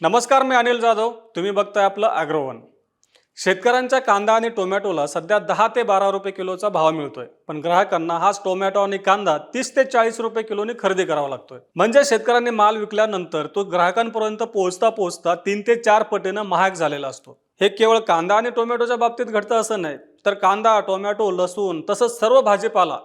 नमस्कार मी अनिल जाधव. तुम्ही बघताय आपलं ॲग्रोवन शेतकऱ्यांच्या कांदा आणि टोमॅटोला सध्या दहा ते बारा रुपये किलोचा भाव मिळतोय. पण ग्राहकांना हाच टोमॅटो आणि कांदा तीस ते चाळीस रुपये किलोनी खरेदी करावा लागतोय. म्हणजे शेतकऱ्यांनी माल विकल्यानंतर तो ग्राहकांपर्यंत पोहोचता पोहोचता तीन ते चार पटीनं महाग झालेला असतो. हे केवळ कांदा आणि टोमॅटोच्या बाबतीत घडतं असं नाही. तर कांदा टोमॅटो लसूण तसंच सर्व भाजीपाला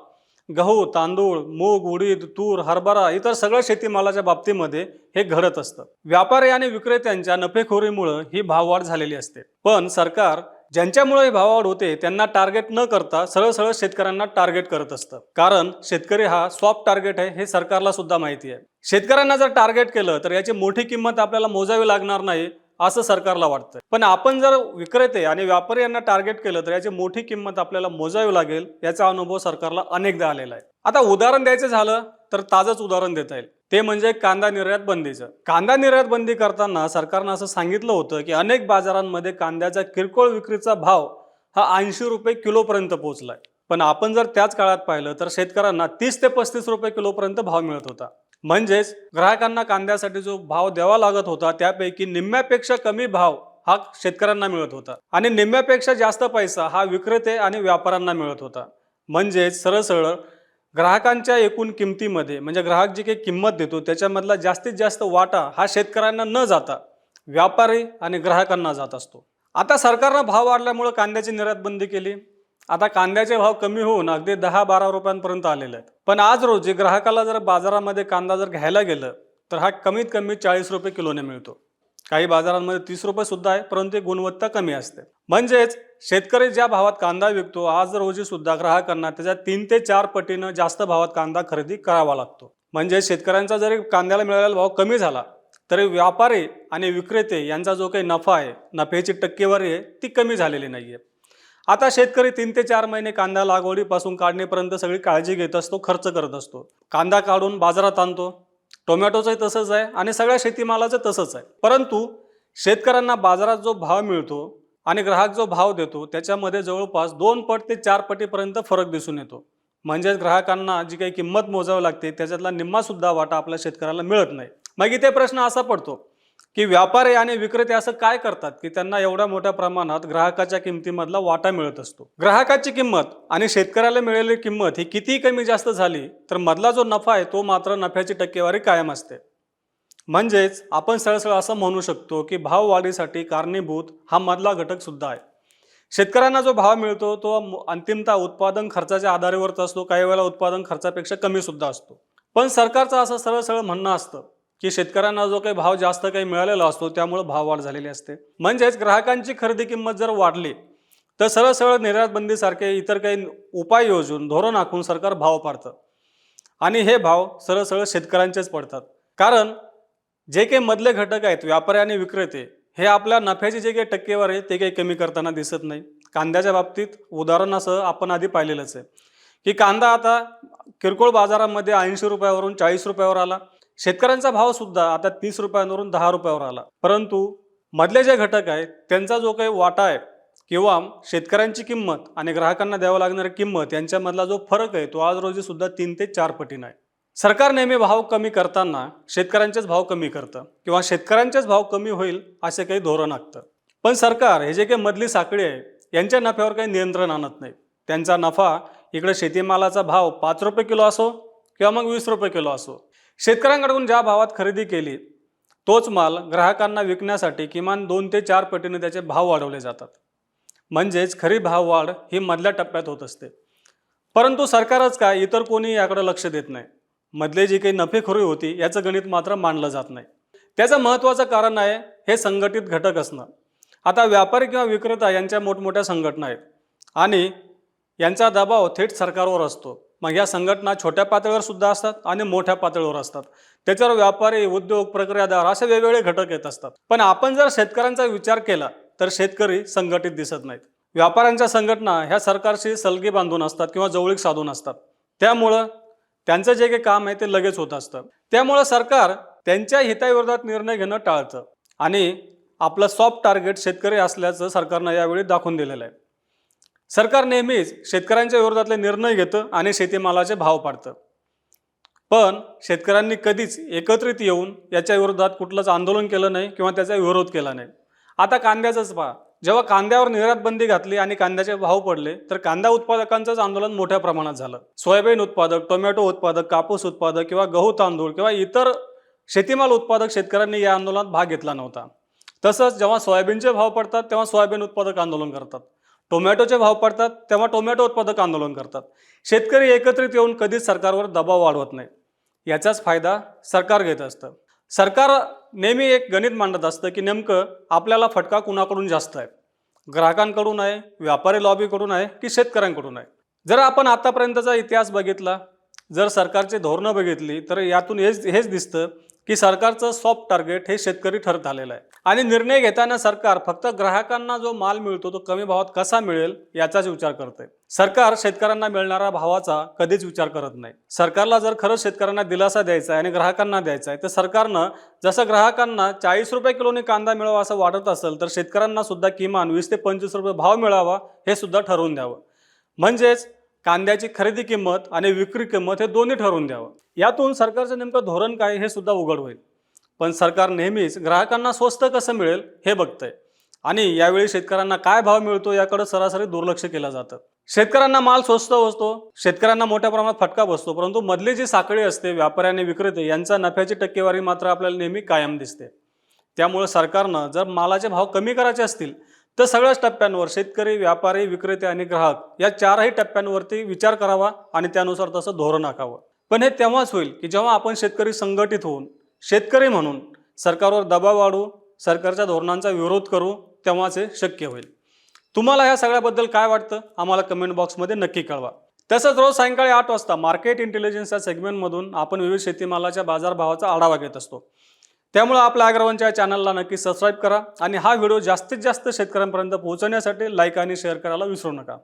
गहू तांदूळ मूग उडीद तूर हरभरा इतर सगळ्या शेतीमालाच्या बाबतीमध्ये हे घडत असतं. व्यापारी आणि विक्रेत्यांच्या नफेखोरीमुळं ही भाववाढ झालेली असते. पण सरकार ज्यांच्यामुळे ही भाववाढ होते त्यांना टार्गेट न करता सरळ सरळ शेतकऱ्यांना टार्गेट करत असतं. कारण शेतकरी हा सॉफ्ट टार्गेट आहे हे सरकारला सुद्धा माहिती आहे. शेतकऱ्यांना जर टार्गेट केलं तर याची मोठी किंमत आपल्याला मोजावी लागणार नाही असं सरकारला वाटतं पण आपण जर विक्रेते आणि व्यापारी यांना टार्गेट केलं तर याची मोठी किंमत आपल्याला मोजावी लागेल याचा अनुभव सरकारला अनेकदा आलेला आहे. आता उदाहरण द्यायचं झालं तर ताजंच उदाहरण देता येईल. ते म्हणजे कांदा निर्यात बंदीचं. कांदा निर्यात बंदी करताना सरकारनं असं सांगितलं होतं की अनेक बाजारांमध्ये कांद्याचा किरकोळ विक्रीचा भाव हा ऐंशी रुपये किलोपर्यंत पोहोचलाय. पण आपण जर त्याच काळात पाहिलं तर शेतकऱ्यांना तीस ते पस्तीस रुपये किलोपर्यंत भाव मिळत होता. म्हणजेच ग्राहकांना कांद्यासाठी जो भाव द्यावा लागत होता त्यापैकी निम्म्यापेक्षा कमी भाव हा शेतकऱ्यांना मिळत होता. आणि निम्म्यापेक्षा जास्त पैसा हा विक्रेते आणि व्यापाऱ्यांना मिळत होता. म्हणजेच सरळ सरळ ग्राहकांच्या एकूण किमतीमध्ये म्हणजे ग्राहक जी काही किंमत देतो त्याच्यामधला जास्तीत जास्त वाटा हा शेतकऱ्यांना न जाता व्यापारी आणि ग्राहकांना जात असतो. आता सरकारनं भाव वाढल्यामुळं कांद्याची निर्यात बंदी केली. आता कांद्याचे भाव कमी होऊन अगदी दहा बारा रुपयांपर्यंत आलेले आहेत. पण आज रोजी ग्राहकाला जर बाजारामध्ये कांदा जर घ्यायला गेलं तर हा कमीत कमी चाळीस रुपये किलोने मिळतो. काही बाजारांमध्ये तीस रुपये सुद्धा आहे परंतु गुणवत्ता कमी असते. म्हणजेच शेतकरी ज्या भावात कांदा विकतो आज रोजी सुद्धा ग्राहकांना त्याच्या तीन ते चार पटीनं जास्त भावात कांदा खरेदी करावा लागतो. म्हणजे शेतकऱ्यांचा जरी कांद्याला मिळालेला भाव कमी झाला तरी व्यापारी आणि विक्रेते यांचा जो काही नफा आहे नफ्याची टक्केवारी आहे ती कमी झालेली नाही आहे आता शेतकरी तीन ते चार महिने कांदा लागवडीपासून काढणीपर्यंत सगळी काळजी घेत असतो खर्च करत असतो. कांदा काढून बाजारात आणतो. टोमॅटोचंही तसंच आहे आणि सगळ्या शेतीमालाचं तसंच आहे. परंतु शेतकऱ्यांना बाजारात जो भाव मिळतो आणि ग्राहक जो भाव देतो त्याच्यामध्ये जवळपास दोन पट ते चार पटीपर्यंत फरक दिसून येतो. म्हणजेच ग्राहकांना जी काही किंमत मोजावी लागते त्याच्यातला निम्मासुद्धा वाटा आपल्या शेतकऱ्याला मिळत नाही. मग इथे प्रश्न असा पडतो की व्यापारी आणि विक्रेते असं काय करतात की त्यांना एवढ्या मोठ्या प्रमाणात ग्राहकाच्या किमतीमधला वाटा मिळत असतो. ग्राहकाची किंमत आणि शेतकऱ्याला मिळालेली किंमत ही कितीही कमी जास्त झाली तर मधला जो नफा आहे तो मात्र नफ्याची टक्केवारी कायम असते. म्हणजेच आपण सरळ असं म्हणू शकतो की भाव वाढीसाठी कारणीभूत हा मधला घटक सुद्धा आहे. शेतकऱ्यांना जो भाव मिळतो तो अंतिमता अंतिमतः उत्पादन खर्चाच्या आधारेवरच असतो काही वेळेला उत्पादन खर्चापेक्षा कमी सुद्धा असतो. पण सरकारचं असं सरळ सरळ म्हणणं असतं की शेतकऱ्यांना जो काही भाव जास्त काही मिळालेला असतो त्यामुळे भाव वाढ झालेली असते. म्हणजेच ग्राहकांची खरेदी किंमत जर वाढली तर सरळ सरळ निर्यात बंदीसारखे इतर काही उपाय योजून धोरण आखून सरकार भाव पाडतं. आणि हे भाव सरळ सरळ शेतकऱ्यांचेच पडतात. कारण जे काही मधले घटक आहेत व्यापारी आणि विक्रेते हे आपल्या नफ्याचे जे काही टक्केवारी आहे ते काही कमी करताना दिसत नाही. कांद्याच्या बाबतीत उदाहरणासह आपण आधी पाहिलेलंच आहे. की कांदा आता किरकोळ बाजारामध्ये ऐंशी रुपयावरून चाळीस रुपयावर आला. शेतकऱ्यांचा भाव सुद्धा आता तीस रुपयांवरून दहा रुपयावर आला. परंतु मधले जे घटक आहेत त्यांचा जो काही वाटा आहे किंवा शेतकऱ्यांची किंमत आणि ग्राहकांना द्यावं लागणारी किंमत यांच्यामधला जो फरक आहे तो आज रोजी सुद्धा तीन ते चार पटीनं आहे. सरकार नेहमी भाव कमी करताना शेतकऱ्यांचेच भाव कमी करतं किंवा शेतकऱ्यांचेच भाव कमी होईल असे काही धोरण आखतं. पण सरकार हे जे काही मधली साखळी आहे यांच्या नफ्यावर काही नियंत्रण आणत नाही. त्यांचा नफा इकडे शेतीमालाचा भाव पाच रुपये किलो असो किंवा मग वीस रुपये किलो असो. शेतकऱ्यांकडून ज्या भावात खरेदी केली तोच माल ग्राहकांना विकण्यासाठी किमान दोन ते चार पटीने त्याचे भाव वाढवले जातात. म्हणजेच खरी भाववाढ ही मधल्या टप्प्यात होत असते. परंतु सरकारच काय इतर कोणी याकडे लक्ष देत नाही. मधले जी काही नफेखोरी होती याचं गणित मात्र मांडलं जात नाही. त्याचं महत्त्वाचं कारण आहे हे संघटित घटक असणं. आता व्यापारी किंवा विक्रेता यांच्या मोठमोठ्या संघटना आहेत. आणि यांचा दबाव थेट सरकारवर असतो. मग या संघटना छोट्या पातळीवर सुद्धा असतात आणि मोठ्या पातळीवर असतात. त्याच्यावर व्यापारी उद्योग प्रक्रियादार असे वेगवेगळे घटक येत असतात. पण आपण जर शेतकऱ्यांचा विचार केला तर शेतकरी संघटित दिसत नाहीत. व्यापाऱ्यांच्या संघटना ह्या सरकारशी सलगी बांधून असतात किंवा जवळीक साधून असतात. त्यामुळं त्यांचं जे काही काम आहे ते लगेच होत असतं. त्यामुळं सरकार त्यांच्या हिताविरोधात निर्णय घेणं टाळतं. आणि आपलं सॉफ्ट टार्गेट शेतकरी असल्याचं सरकारनं यावेळी दाखवून दिलेलं आहे. सरकार नेहमीच शेतकऱ्यांच्या विरोधातले निर्णय घेतं आणि शेतीमालाचे भाव पाडतं. पण शेतकऱ्यांनी कधीच एकत्रित येऊन याच्या विरोधात कुठलंच आंदोलन केलं नाही किंवा त्याचा विरोध केला नाही. आता कांद्याचंच पहा. जेव्हा कांद्यावर निर्यात बंदी घातली आणि कांद्याचे भाव पडले तर कांदा उत्पादकांचंच आंदोलन मोठ्या प्रमाणात झालं. सोयाबीन उत्पादक टोमॅटो उत्पादक कापूस उत्पादक किंवा गहू तांदूळ किंवा इतर शेतीमाल उत्पादक शेतकऱ्यांनी या आंदोलनात भाग घेतला नव्हता. तसंच जेव्हा सोयाबीनचे भाव पडतात तेव्हा सोयाबीन उत्पादक आंदोलन करतात. टोमॅटोचे भाव पडतात तेव्हा टोमॅटो उत्पादक आंदोलन करतात. शेतकरी एकत्रित येऊन कधीच सरकारवर दबाव वाढवत नाही. याचाच फायदा सरकार घेत असतं. सरकार नेहमी एक गणित मांडत असतं की नेमकं आपल्याला फटका कुणाकडून जास्त आहे? ग्राहकांकडून आहे व्यापारी लॉबीकडून आहे की शेतकऱ्यांकडून आहे? जर आपण आतापर्यंतचा इतिहास बघितला जर सरकारचे धोरणं बघितली तर यातून हेच हेच दिसतं की सरकारचं सॉफ्ट टार्गेट हे शेतकरी ठरत आलेलं आहे. आणि निर्णय घेताना सरकार फक्त ग्राहकांना जो माल मिळतो तो कमी भावात कसा मिळेल याचाच विचार करते सरकार शेतकऱ्यांना मिळणाऱ्या भावाचा कधीच विचार करत नाही. सरकारला जर खरंच शेतकऱ्यांना दिलासा द्यायचा आहे आणि ग्राहकांना द्यायचा आहे तर सरकारनं जसं ग्राहकांना चाळीस रुपये किलोने कांदा मिळावा असं वाटत असेल तर शेतकऱ्यांना सुद्धा किमान वीस ते पंचवीस रुपये भाव मिळावा हे सुद्धा ठरवून द्यावं. म्हणजेच कांद्याची खरेदी किंमत आणि विक्री किंमत हे दोन्ही ठरवून द्यावं. यातून सरकारचं नेमकं धोरण काय हे सुद्धा उघड होईल. पण सरकार नेहमीच ग्राहकांना स्वस्त कसं मिळेल हे बघतंय. आणि यावेळी शेतकऱ्यांना काय भाव मिळतो याकडे सरासरी दुर्लक्ष केलं जातं. शेतकऱ्यांना माल स्वस्त बसतो शेतकऱ्यांना मोठ्या प्रमाणात फटका बसतो परंतु मधली जी साखळी असते व्यापारी आणि विक्रेते यांचा नफ्याची टक्केवारी मात्र आपल्याला नेहमी कायम दिसते. त्यामुळे सरकारनं जर मालाचे भाव कमी करायचे असतील तर सगळ्याच टप्प्यांवर शेतकरी व्यापारी विक्रेते आणि ग्राहक या चारही टप्प्यांवरती विचार करावा आणि त्यानुसार तसं धोरण आखावं. पण हे तेव्हाच होईल की जेव्हा आपण शेतकरी संघटित होऊन शेतकरी म्हणून सरकारवर दबाव वाढू सरकारच्या धोरणांचा विरोध करू तेव्हाच हे शक्य होईल. तुम्हाला ह्या सगळ्याबद्दल काय वाटतं? आम्हाला कमेंट बॉक्समध्ये नक्की कळवा. तसंच रोज सायंकाळी आठ वाजता मार्केट इंटेलिजन्स या सेगमेंटमधून आपण विविध शेतीमालाच्या बाजारभावाचा आढावा घेत असतो. त्यामुळे आपल्या अग्रवांच्या चॅनलला नक्की सबस्क्राईब करा आणि हा व्हिडिओ जास्तीत जास्त शेतकऱ्यांपर्यंत पोहोचवण्यासाठी लाईक आणि शेअर करायला विसरू नका.